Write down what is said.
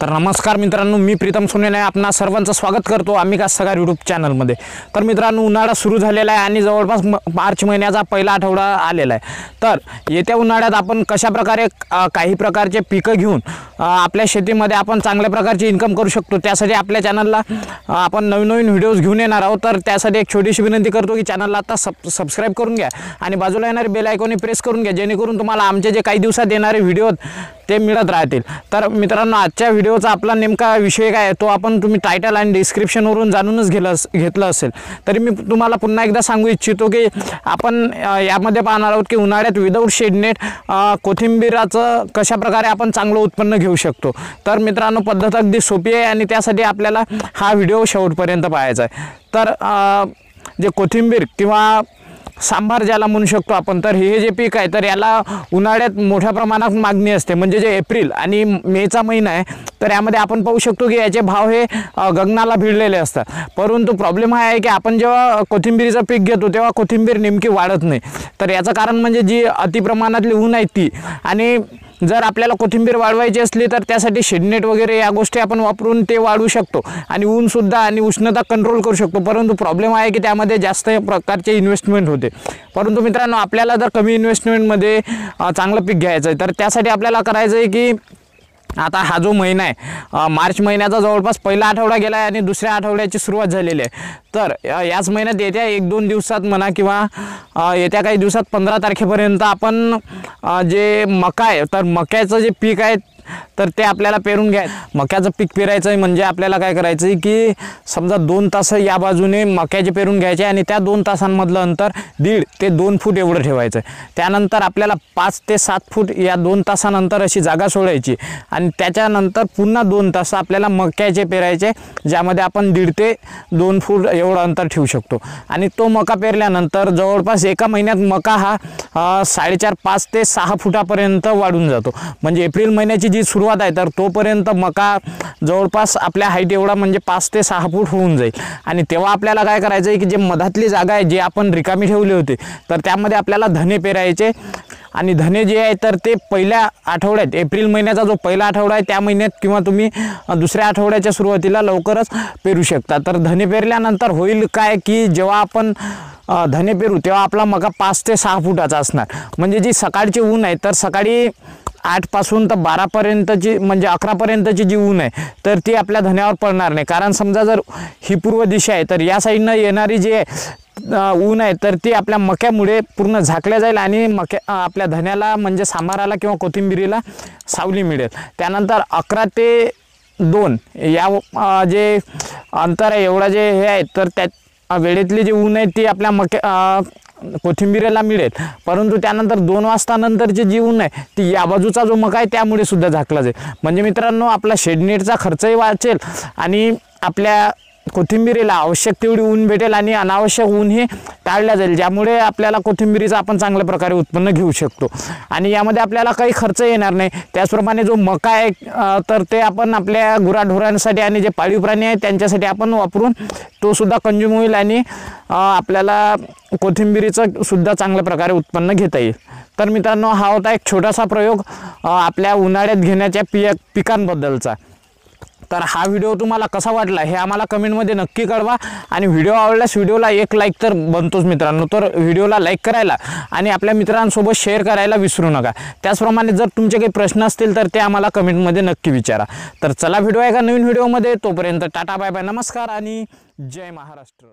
तर नमस्कार मित्रांनो मी प्रीतम सोनेने आपणा सर्वांचं स्वागत करतो आम्ही का सगळ्या यूट्यूब चॅनलमध्ये तर मित्रांनो उन्हाळा सुरू झालेला आहे आणि जवळपास म मार्च महिन्याचा पहिला आठवडा आलेला आहे. तर येत्या उन्हाळ्यात आपण कशाप्रकारे काही प्रकारचे पिकं घेऊन आपल्या शेतीमध्ये आपण चांगल्या प्रकारची इन्कम करू शकतो त्यासाठी आपल्या चॅनलला आपण नवीन नवीन व्हिडिओज घेऊन येणार आहोत. तर त्यासाठी एक छोटीशी विनंती करतो की चॅनलला आता सब सबस्क्राईब करून घ्या आणि बाजूला येणारे बेल आयकॉनी प्रेस करून घ्या जेणेकरून तुम्हाला आमचे जे काही दिवसात येणारे व्हिडिओ ते मिळत राहतील. तर मित्रांनो आजच्या व्हिडिओचा आपला नेमका विषय काय आहे तो आपण तुम्ही टायटल आणि डिस्क्रिप्शनवरून जाणूनच घेलं घेतलं असेल. तरी मी तुम्हाला पुन्हा एकदा सांगू इच्छितो की आपण यामध्ये पाहणार आहोत की उन्हाळ्यात विदाऊट शेडनेट कोथिंबीराचं कशाप्रकारे आपण चांगलं उत्पन्न घेऊ शकतो. तर मित्रांनो पद्धत अगदी सोपी आहे आणि त्यासाठी आपल्याला हा व्हिडिओ शेवटपर्यंत पाहायचा आहे. तर जे कोथिंबीर किंवा सांबार ज्याला म्हणू शकतो आपण तर हे जे पीक आहे तर याला उन्हाळ्यात मोठ्या प्रमाणात मागणी असते. म्हणजे जे एप्रिल आणि मेचा महिना आहे तर यामध्ये आपण पाहू शकतो की याचे भाव हे गगनाला भिडलेले असतात. परंतु प्रॉब्लेम हा आहे की आपण जेव्हा कोथिंबीरीचं पीक घेतो तेव्हा कोथिंबीर नेमकी वाढत नाही. तर याचं कारण म्हणजे जी अतिप्रमाणातली ऊन आहे ती. आणि जर आपल्याला कोथिंबीर वाढवायची असली तर त्यासाठी शेडनेट वगैरे या गोष्टी आपण वापरून ते वाढवू शकतो. आणि ऊनसुद्धा आणि उष्णता कंट्रोल करू शकतो. परंतु प्रॉब्लेम आहे की त्यामध्ये जास्त प्रकारचे इन्व्हेस्टमेंट होते. परंतु मित्रांनो आपल्याला जर कमी इन्व्हेस्टमेंटमध्ये चांगलं पीक घ्यायचं आहे तर त्यासाठी आपल्याला करायचं आहे की आता हा जो महिना आहे मार्च महिन्याचा जवळपास पहिला आठवडा गेला आहे आणि दुसऱ्या आठवड्याची सुरुवात झालेली आहे. तर याच महिन्यात येत्या एक दोन दिवसात म्हणा किंवा येत्या काही दिवसात पंधरा तारखेपर्यंत आपण जे मका आहे तर मक्याचं जे पीक आहे तर ते आपल्याला पेरून घ्याय मक्याचं पीक पेरायचं आहे म्हणजे आपल्याला काय करायचं आहे की समजा दोन तास या बाजूने मक्याचे पेरून घ्यायचे आणि त्या दोन तासांमधलं अंतर दीड ते दोन फूट एवढं ठेवायचं आहे त्यानंतर आपल्याला पाच ते सात फूट या दोन तासानंतर अशी जागा सोडायची आणि त्याच्यानंतर पुन्हा दोन तास आपल्याला मक्याचे पेरायचे ज्यामध्ये आपण दीड ते दोन फूट एवढं अंतर ठेवू शकतो. आणि तो मका पेरल्यानंतर जवळपास एका महिन्यात मका हा साडेचार पाच ते सहा फुटापर्यंत वाढून जातो. म्हणजे एप्रिल महिन्याची जी सुरुवात आहे तर तोपर्यंत मका जवळपास आपल्या हाईट एवढा म्हणजे पाच ते सहा फूट होऊन जाईल. आणि तेव्हा आपल्याला काय करायचं आहे की जे मधातली जागा आहे जी आपण रिकामी ठेवली होती तर त्यामध्ये आपल्याला धने पेरायचे. आणि धने जे आहे तर ते पहिल्या आठवड्यात एप्रिल महिन्याचा जो पहिला आठवडा आहे त्या महिन्यात किंवा तुम्ही दुसऱ्या आठवड्याच्या सुरुवातीला लवकरच पेरू शकता. तर धने पेरल्यानंतर होईल काय की जेव्हा आपण धने पेरू तेव्हा आपला मका पाच ते सहा फुटाचा असणार. म्हणजे जी सकाळची ऊन आहे तर सकाळी आठपासून तर बारापर्यंतची म्हणजे अकरापर्यंतची जी ऊन आहे तर ती आपल्या धन्यावर पडणार नाही. कारण समजा जर ही पूर्व दिशा आहे तर या साईडनं येणारी जी ऊन आहे तर ती आपल्या मक्यामुळे पूर्ण झाकल्या जाईल आणि मक्या आपल्या धन्याला म्हणजे सांबाराला किंवा कोथिंबिरीला सावली मिळेल. त्यानंतर अकरा ते दोन या जे अंतर आहे एवढा जे हे आहे तर त्या वेळेतले जी ऊन आहे ते आपल्या मक्या अ, कोथिंबिरीला मिळेल. परंतु त्यानंतर दोन वाजता नंतरची जी ऊन आहे ती या बाजूचा जो मका आहे त्यामुळे सुद्धा झाकला जाईल. म्हणजे मित्रांनो आपला शेडनेटचा खर्चही वाचेल आणि आपल्या कोथिंबिरीला आवश्यक तेवढी ऊन भेटेल आणि अनावश्यक ऊन हे टाळल्या जाईल ज्यामुळे आपल्याला कोथिंबिरीचं आपण चांगल्या प्रकारे उत्पन्न घेऊ शकतो. आणि यामध्ये आपल्याला काही खर्च येणार नाही. त्याचप्रमाणे जो मका आहे तर ते आपण आपल्या गुराढोरांसाठी आणि जे पाळीव प्राणी आहेत त्यांच्यासाठी आपण वापरून तो सुद्धा कंझ्युम होईल आणि आपल्याला कोथिंबिरीचं सुद्धा चांगल्या प्रकारे उत्पन्न घेता येईल. तर मित्रांनो हा होता एक छोटासा प्रयोग आपल्या उन्हाळ्यात घेण्याच्या पिया पिकांबद्दलचा. तर हा व्हिडिओ तुम्हाला कसा वाटला हे आम्हाला कमेंटमध्ये नक्की कळवा. आणि व्हिडिओ आवडल्यास व्हिडिओला एक लाईक तर बनतोच मित्रांनो. तर व्हिडिओला लाईक करायला आणि आपल्या मित्रांसोबत शेअर करायला विसरू नका. त्याचप्रमाणे जर तुमचे काही प्रश्न असतील तर ते आम्हाला कमेंटमध्ये नक्की विचारा. तर चला व्हिडिओ आहे का नवीन व्हिडिओमध्ये तोपर्यंत टाटा बाय बाय नमस्कार आणि जय महाराष्ट्र.